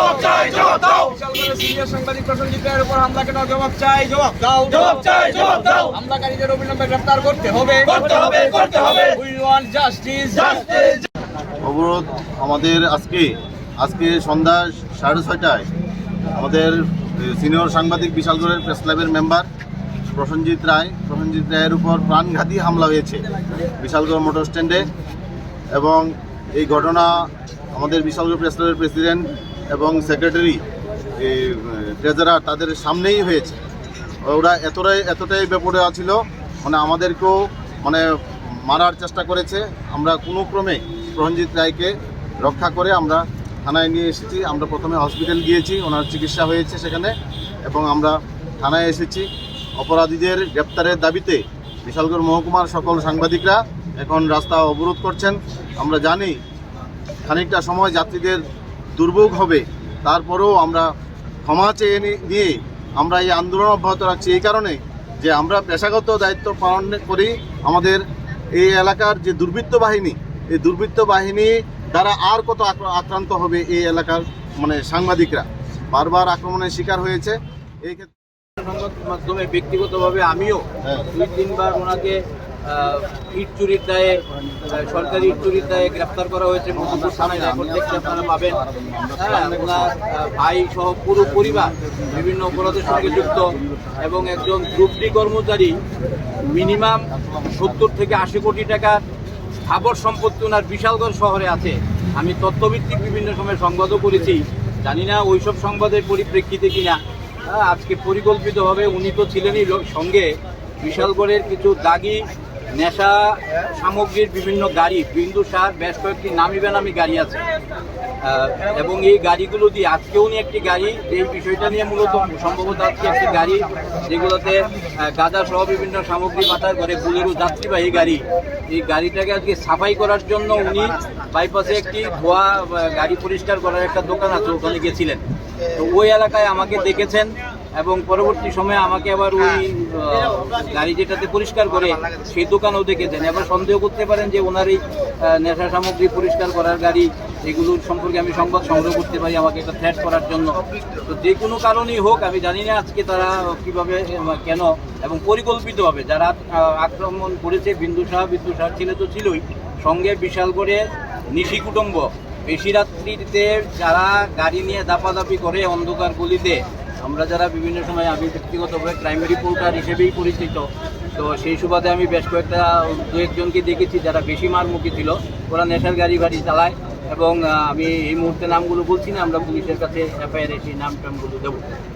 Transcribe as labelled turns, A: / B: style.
A: জবাব চাই জবাব দাও।
B: সিনিয়র সাংবাদিক প্রসেনজিৎ রায়ের উপর হামলাকে দাও জবাব চাই জবাব দাও।
A: জবাব চাই জবাব দাও।
B: হামলাকারীদের অবিলম্বে গ্রেফতার করতে হবে।
A: করতে হবে করতে হবে।
B: উই ওয়ান্ট জাস্টিস
A: জাস্টিস
C: অবরোধ আমাদের আজকে আজকে সন্ধ্যা সাড়ে ছয়টায় আমাদের সিনিয়র সাংবাদিক বিশালগড়ের প্রেস ক্লাবের মেম্বার প্রসেনজিৎ রায় প্রসেনজিৎ রায়ের উপর প্রাণঘাতী হামলা হয়েছে বিশালগড় মোটর স্ট্যান্ডে এবং এই ঘটনা আমাদের বিশালগড় প্রেস ক্লাবের প্রেসিডেন্ট এবং সেক্রেটারি ট্রেজারার তাদের সামনেই হয়েছে। ওরা এতটাই এতটাই বেপরে ছিল মানে আমাদেরকেও মানে মারার চেষ্টা করেছে। আমরা কোনো ক্রমে প্রহনজিৎ রায়কে রক্ষা করে আমরা থানায় নিয়ে এসেছি। আমরা প্রথমে হসপিটাল গিয়েছি, ওনার চিকিৎসা হয়েছে সেখানে, এবং আমরা থানায় এসেছি। অপরাধীদের গ্রেপ্তারের দাবিতে বিশালগড় মহকুমার সকল সাংবাদিকরা এখন রাস্তা অবরোধ করছেন। আমরা জানি, খানিকটা সময় যাত্রীদের দুর্ভোগ হবে তারপরেও আমরা ক্ষমা চেয়ে নিয়ে আমরা এই আন্দোলন অব্যাহত রাখছি। এই কারণে যে আমরা পেশাগত দায়িত্ব পালন করি আমাদের এই এলাকার যে দুর্বৃত্ত বাহিনী এই দুর্বৃত্ত বাহিনী দ্বারা আর কত আক্র- আক্রান্ত হবে এই এলাকার মানে সাংবাদিকরা? বারবার আক্রমণের শিকার হয়েছে। এই ক্ষেত্রে
D: মাধ্যমে ব্যক্তিগতভাবে আমিও
C: হ্যাঁ।
D: দুই তিনবার ওনাকে ইট চুরির দায়ে সরকারি ইট চুরির দায়ে গ্রেপ্তার করা হয়েছে। মধুপুর থানায় রেকর্ড দেখতে আপনারা পাবেন। হ্যাঁ ওনার ভাই সহ পুরো পরিবার বিভিন্ন অপরাধের সঙ্গে যুক্ত এবং একজন গ্রুপ কর্মচারী, মিনিমাম সত্তর থেকে আশি কোটি টাকার স্থাবর সম্পত্তি ওনার বিশালগড় শহরে আছে। আমি তথ্যভিত্তিক বিভিন্ন সময় সংবাদও করেছি। জানি না ওইসব সংবাদের পরিপ্রেক্ষিতে কিনা। আজকে পরিকল্পিতভাবে উনি তো ছিলেনই সঙ্গে বিশালগড়ের কিছু দাগি নেশা সামগ্রীর বিভিন্ন গাড়ি, বিন্দু সার, বেশ কয়েকটি নামি বেনামি গাড়ি আছে। এবং এই গাড়িগুলো দিয়ে আজকে উনি একটি গাড়ি, এই বিষয়টা নিয়ে মূলত সম্ভবত আজকে একটি গাড়ি, যেগুলোতে গাঁজা সহ বিভিন্ন সামগ্রী পাঠার করে বুলেরো যাত্রীবাহী গাড়ি। এই গাড়িটাকে আজকে সাফাই করার জন্য উনি বাইপাসে একটি ধোয়া গাড়ি পরিষ্কার করার একটা দোকান আছে, ওখানে গেছিলেন। তো ওই এলাকায় আমাকে দেখেছেন। এবং পরবর্তী সময়ে আমাকে আবার ওই গাড়ি যেটাতে পরিষ্কার করে সেই দোকানেও দেখেছেন। এবার সন্দেহ করতে পারেন যে ওনার এই নেশা সামগ্রী পরিষ্কার করার গাড়ি এগুলোর সম্পর্কে আমি সংবাদ সংগ্রহ করতে পারি আমাকে একটা থ্রেট করার জন্য। তো যে কোনো কারণেই হোক আমি জানি না আজকে তারা কীভাবে কেন এবং পরিকল্পিতভাবে যারা আক্রমণ করেছে বিন্দু সাহা বিন্দু সাহা ছিল তো ছিলই সঙ্গে বিশাল করে নিশি কুটুম্ব। বেশি রাত্রিতে যারা গাড়ি নিয়ে দাপাদাপি করে অন্ধকার গলিতে আমরা যারা বিভিন্ন সময় আমি ব্যক্তিগতভাবে ক্রাইম রিপোর্টার হিসেবেই পরিচিত, তো সেই সুবাদে আমি বেশ কয়েকটা, দু একজনকে দেখেছি যারা বেশি মারমুখী ছিল। ওরা নেশার গাড়ি বাড়ি চালায় এবং আমি এই মুহূর্তে নামগুলো বলছি না, আমরা পুলিশের কাছে এফআইআর সেই নাম টামগুলো দেবো।